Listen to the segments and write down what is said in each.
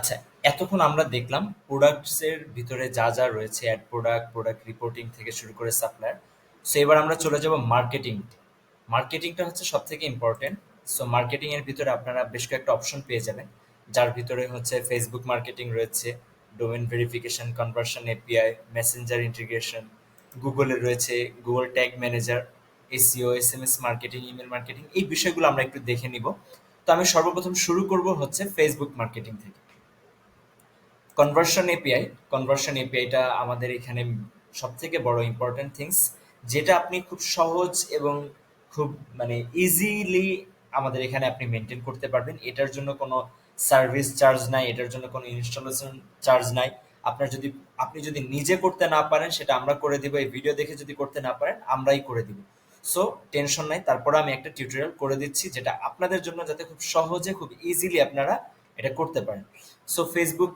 আচ্ছা, এতক্ষণ আমরা দেখলাম প্রোডাক্টস এর ভিতরে যা, যা রয়েছে অ্যাড প্রোডাক্ট, প্রোডাক্ট রিপোর্টিং থেকে শুরু করে সাপ্লায়ার। সো এবার আমরা চলে যাব মার্কেটিং। মার্কেটিংটা হচ্ছে সবথেকে ইম্পর্টেন্ট সো মার্কেটিং এর ভিতরে আপনারা বেশ কয়েকটা অপশন পেয়ে যাবেন। যার ভিতরে হচ্ছে ফেসবুক মার্কেটিং রয়েছে, domain verification, conversion API, messenger integration, গুগলে রয়েছে Google tag manager, SEO, SMS marketing, email marketing এই বিষয়গুলো আমরা একটু দেখে নিব। তো আমি সর্বপ্রথম শুরু করব হচ্ছে ফেসবুক মার্কেটিং থেকে। কনভার্সন এপিআই কনভার্সন এপিআইটা আমাদের এখানে সবথেকে বড় ইম্পর্টেন্ট থিংস যেটা আপনি খুব সহজ এবং খুব মানে ইজিলি আমাদের এখানে আপনি মেনটেন করতে পারবেন। এটার জন্য কোনো সার্ভিস চার্জ নাই, এটার জন্য কোনো ইনস্টলেশন চার্জ নাই। আপনার যদি, আপনি যদি নিজে করতে না পারেন, সেটা আমরা করে দিব, এই ভিডিও দেখে যদি করতে না পারেন, আমরাই করে দিব। সো টেনশন নাই। তারপরে আমি একটা টিউটোরিয়াল করে দিচ্ছি, যেটা আপনাদের জন্য যাতে খুব সহজে, খুব ইজিলি আপনারা এটা করতে পারেন। সো ফেসবুক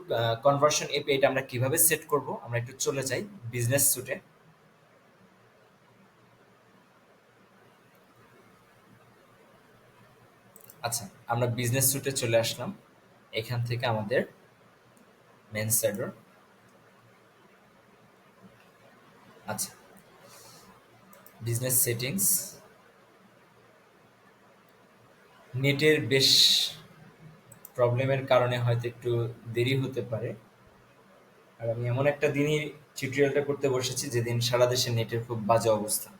কনভার্সন এপি এটা আমরা কীভাবে সেট করব? আমরা একটু চলে যাই বিজনেস সুটে আচ্ছা আমরা বিজনেস সুটে চলে আসলাম। এখান থেকে আমাদের মেন সাইডর আচ্ছা বিজনেস সেটিংস নেটের বেশ প্রবলেমের কারণে হয়তো একটু দেরি হতে পারে। আর আমি এমন একটা দিনই টিউটোরিয়ালটা করতে বসেছি যেদিন সারা দেশে নেটের খুব বাজে অবস্থা।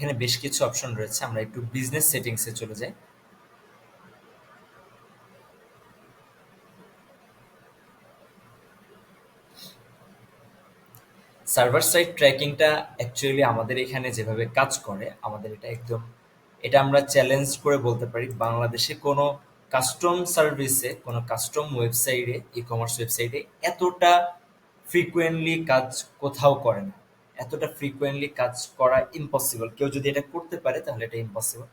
এখানে বেশ কিছু অপশন রয়েছে, আমরা একটু বিজনেস সেটিংসে চলে যাই। সার্ভার সাইড ট্র্যাকিংটা অ্যাকচুয়ালি আমাদের এখানে যেভাবে কাজ করে, আমাদের এটা একদম, এটা আমরা চ্যালেঞ্জ করে বলতে পারি, বাংলাদেশে কোনো কাস্টম সার্ভিসে কোনো কাস্টম ওয়েবসাইটে ই কমার্স ওয়েবসাইটে এতটা ফ্রিকুয়েন্টলি কাজ কোথাও করে না। এতটা ফ্রিকুয়েন্টলি কাজ করা ইম্পসিবল কেউ যদি এটা করতে পারে, তাহলে এটা ইম্পসিবল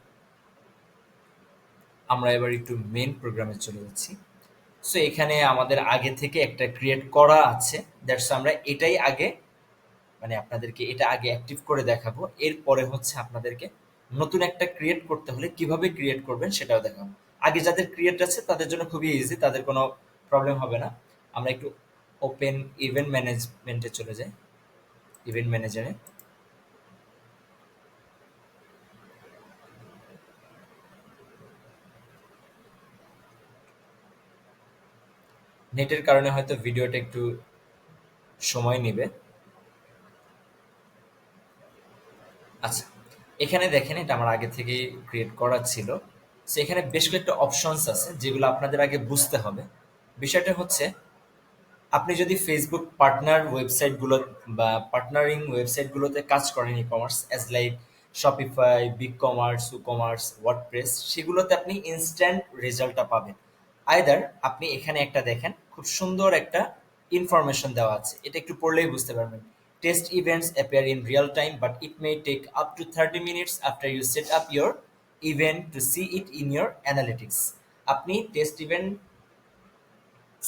আমরা এবার একটু মেন প্রোগ্রামে চলে যাচ্ছি। সো এখানে আমাদের আগে থেকে একটা ক্রিয়েট করা আছে। দ্যাটস আমরা এটাই আগে মানে আপনাদেরকে এটা আগে অ্যাক্টিভ করে দেখাবো। এরপরে হচ্ছে আপনাদেরকে নতুন একটা ক্রিয়েট করতে হলে কীভাবে ক্রিয়েট করবেন সেটাও দেখাবো। আগে যাদের ক্রিয়েট আছে, তাদের জন্য খুবই ইজি তাদের কোনো প্রবলেম হবে না। আমরা একটু ওপেন ইভেন্ট ম্যানেজমেন্টে চলে যাই। ইভেন্ট ম্যানেজারে নেটের কারণে হয়তো ভিডিওটা একটু সময় নেবে। আচ্ছা এখানে দেখেন, এটা আমার আগে থেকেই ক্রিয়েট করা ছিল। সো এখানে বেশ কয়েকটা অপশনস আছে যেগুলো আপনাদের আগে বুঝতে হবে। বিষয়টা হচ্ছে আপনি যদি ফেসবুক পার্টনার ওয়েবসাইটগুলো বা পার্টনারিং ওয়েবসাইটগুলোতে কাজ করেন e commerce as like Shopify BigCommerce WooCommerce WordPress সেগুলোতে আপনি ইনস্ট্যান্ট রেজাল্টটা পাবেন। আইদার আপনি এখানে একটা দেখেন, খুব সুন্দর একটা ইনফরমেশন দেওয়া আছে। এটা একটু পড়লেই বুঝতে পারবেন। Test events appear in real time but it may take up to thirty minutes after you set up your event to see it in your analytics আপনি টেস্ট ইভেন্ট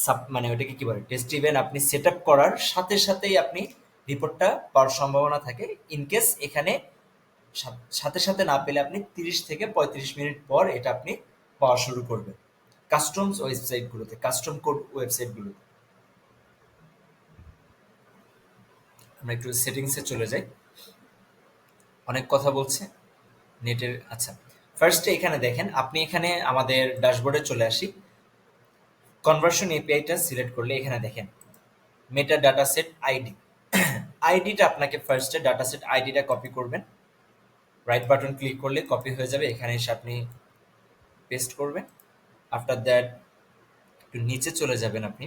সাব মানে ওটাকে কি বলে টেস্ট ইভেন্ট আপনি সেট আপ করার সাথে সাথেই আপনি রিপোর্টটা পাওয়ার সম্ভাবনা থাকে ইনকেস এখানে সাথে সাথে না পেলে আপনি তিরিশ থেকে পঁয়ত্রিশ মিনিট পর এটা আপনি পাওয়া শুরু করবেন। কাস্টমস ওয়েবসাইটগুলোতে কাস্টম কোড ওয়েবসাইটগুলোতে আমরা একটু সেটিংসে চলে যাই। অনেক কথা বলছে, নেটের আচ্ছা ফার্স্টে এখানে দেখেন, আপনি এখানে আমাদের ড্যাশবোর্ডে চলে আসি। কনভার্সন এপিআইটা সিলেক্ট করলে এখানে দেখেন মেটা ডাটা সেট আইডি আইডিটা আপনাকে ফার্স্টে ডাটা সেট আইডিটা কপি করবেন। রাইট বাটন ক্লিক করলে কপি হয়ে যাবে, এখানে এসে আপনি পেস্ট করবেন। আফটার দ্যাট একটু নিচে চলে যাবেন আপনি।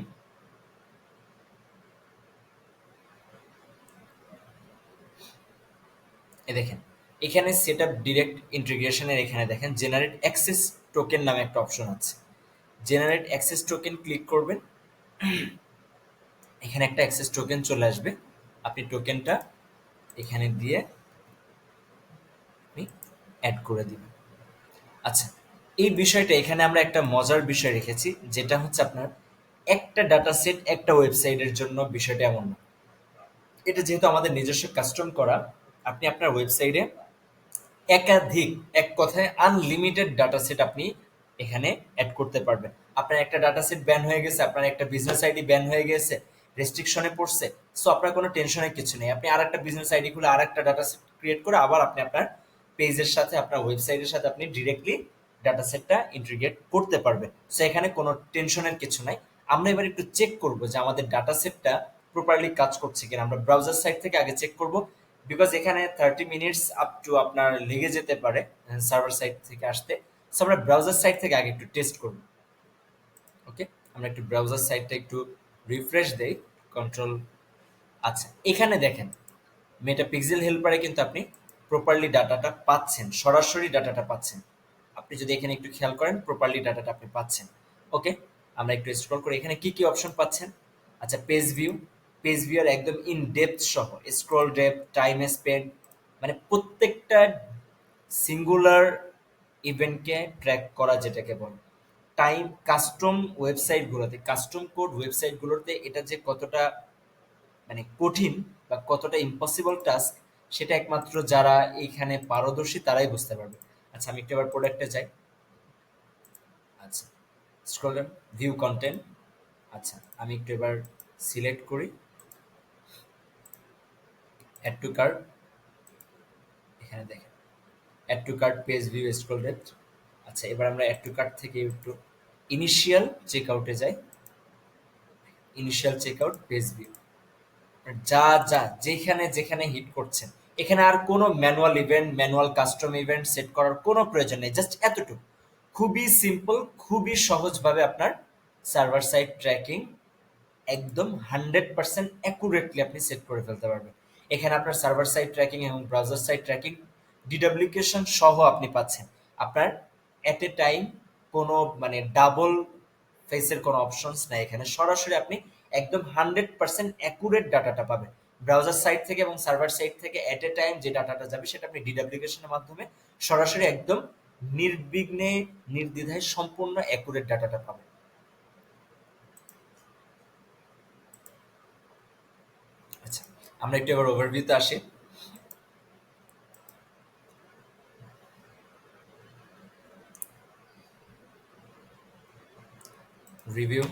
এ দেখেন, এখানে সেট আপ ডিরেক্ট ইন্টিগ্রেশনের এখানে দেখেন জেনারেট অ্যাক্সেস টোকেন নামে একটা অপশন আছে। জেনারেট অ্যাক্সেস টোকেন ক্লিক করবেন। এখানে একটা অ্যাক্সেস টোকেন চলে আসবে। আপনি টোকেনটা এখানে দিয়ে আপনি অ্যাড করে দিবেন। আচ্ছা এই বিষয়টা এখানে আমরা একটা মজার বিষয় রেখেছি, যেটা হচ্ছে আপনার একটা ডাটা সেট একটা ওয়েবসাইটের জন্য বিষয়টা এমন না। এটা যেহেতু আমাদের নিজস্ব কাস্টম করা, আপনি আপনার ওয়েবসাইটে একাধিক, এক কথায় আনলিমিটেড ডাটা সেট আপনি এখানে অ্যাড করতে পারবেন। আপনার একটা ডাটা সেট ব্যান হয়ে গেছে, আপনার একটা বিজনেস আইডি ব্যান হয়ে গেছে রেস্ট্রিকশনে পড়ছে সো আপনার কোনো টেনশনের কিছু নেই। আপনি আর একটা বিজনেস আইডি খুলে আর একটা ডাটা সেট ক্রিয়েট করে আবার আপনি আপনার পেজের সাথে, আপনার ওয়েবসাইটের সাথে আপনি ডিরেক্টলি ডাটা সেটটা ইন্টিগ্রেট করতে পারবেন। সো এখানে কোনো টেনশনের কিছু নাই। আমরা এবার একটু চেক করব যে আমাদের ডাটা সেটটা প্রপারলি কাজ করছে কিনা। আমরা ব্রাউজার সাইট থেকে আগে চেক করব বিকজ এখানে থার্টি মিনিটস আপ টু আপনার লেগে যেতে পারে সার্ভার সাইট থেকে আসতে। সো আমরা ব্রাউজার সাইট থেকে আগে একটু টেস্ট করব। ওকে আমরা একটু ব্রাউজার সাইটটা একটু রিফ্রেশ দেই। কন্ট্রোল আচ্ছা এখানে দেখেন মেটা পিক্সেল হেল্পারে কিন্তু আপনি প্রপারলি ডাটাটা পাচ্ছেন, সরাসরি ডাটাটা পাচ্ছেন। আপনি যদি এখানে একটু খেয়াল করেন প্রপারলি ডাটাটা আপনি পাচ্ছেন। ওকে আমরা একটু স্ক্রল করে এখানে কি কি অপশন পাচ্ছেন? আচ্ছা পেজ ভিউ পেজ ভিউর একদম ইন ডেপথ সহ স্ক্রল ডেপ টাইম স্পেন্ড মানে প্রত্যেকটা সিঙ্গুলার ইভেন্টকে ট্র্যাক করা যেটাকে বলে। টাইম কাস্টম ওয়েবসাইটগুলোতে কাস্টম কোড ওয়েবসাইটগুলোতে এটা যে কতটা মানে কঠিন বা কতটা ইম্পসিবল টাস্ক সেটা একমাত্র যারা এইখানে পারদর্শী তারাই বুঝতে পারবে। আচ্ছা আমি একটু এবার প্রোডাক্টে যাই। আচ্ছা স্ক্রল ভিউ কন্টেন্ট আচ্ছা আমি একটু এবার সিলেক্ট করি। অ্যাড টু কার্ড এখানে দেখেন। Add to cart page view scroll depth আচ্ছা এবার আমরা অ্যাড টু কার্ড থেকে একটু ইনিশিয়াল চেক আউটে যাই। Initial checkout page view যা যা, যেখানে যেখানে হিট করছেন, এখানে আর কোনো manual event manual custom event set করার কোনো প্রয়োজন নেই জাস্ট এতটুকু। খুবই সিম্পল খুবই সহজভাবে আপনার সার্ভার সাইড ট্র্যাকিং একদম হান্ড্রেড পার্সেন্ট অ্যাকুরেটলি আপনি সেট করে ফেলতে পারবেন। এখানে আপনার সার্ভার সাইড ট্র্যাকিং এবং ব্রাউজার সাইড ট্র্যাকিং ডিডাব্লিকেশন সহ আপনি পাচ্ছেন। আপনার এট এ টাইম কোনো মানে ডাবল ফেসের কোনো অপশনস নাই। এখানে সরাসরি আপনি একদম হান্ড্রেড পার্সেন্ট অ্যাকুরেট ডাটাটা পাবেন। ব্রাউজার সাইট থেকে এবং সার্ভার সাইট থেকে অ্যাট এ টাইম যে ডাটাটা যাবে, সেটা আপনি ডিডাব্লিকেশনের মাধ্যমে সরাসরি একদম নির্বিঘ্নে, নির্দ্বিধায় সম্পূর্ণ অ্যাকুরেট ডাটাটা পাবেন। আচ্ছা আমরা একটু এবার ওভারভিউতে আসি। রিভিউ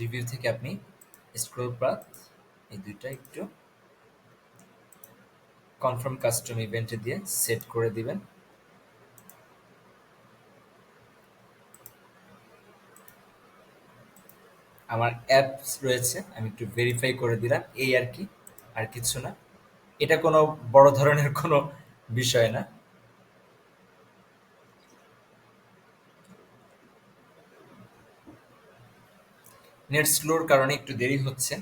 রিভিউ থেকে আপনি স্ক্রল পাথ এই দুইটা একটু কনফার্ম কাস্টম ইভেন্টে দিয়ে সেট করে দিবেন। আমার অ্যাপস রয়েছে, আমি একটু ভেরিফাই করে দিলাম, এই আর কি, আর কিছু না। এটা কোনো বড় ধরনের কোনো বিষয় না। নেট স্লোর কারণে একটু দেরি হচ্ছে।